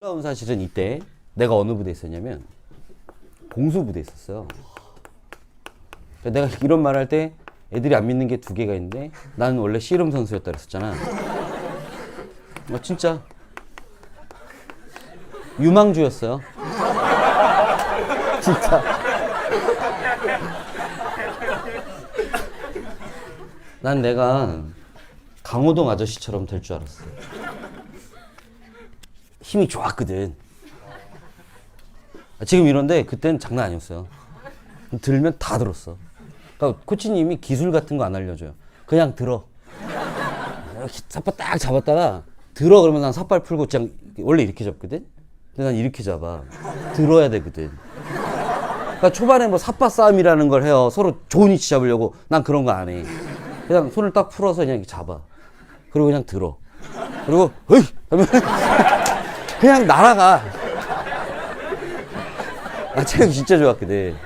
놀라운 사실은 이때 내가 어느 부대에 있었냐면 공수 부대에 있었어요. 그러니까 내가 이런 말 할 때 애들이 안 믿는 게 두 개가 있는데 나는 원래 씨름 선수였다 그랬었잖아. 어, 진짜 유망주였어요. 진짜. 난 내가 강호동 아저씨처럼 될 줄 알았어. 힘이 좋았거든. 아, 지금 이런데 그때는 장난 아니었어요. 들면 다 들었어. 그러니까 코치님이 기술 같은 거 안 알려줘요. 그냥 들어. 이렇게 삿발 딱 잡았다가 들어 그러면 난 삿발 풀고 그냥 원래 이렇게 잡거든. 근데 난 이렇게 잡아. 들어야 되거든. 그러니까 초반에 뭐 삿바 싸움이라는 걸 해요. 서로 좋은 위치 잡으려고. 난 그런 거 안 해. 그냥 손을 딱 풀어서 그냥 잡아. 그리고 그냥 들어. 그리고 어이 하면 그냥 날아가. 아 체력 진짜 좋았거든.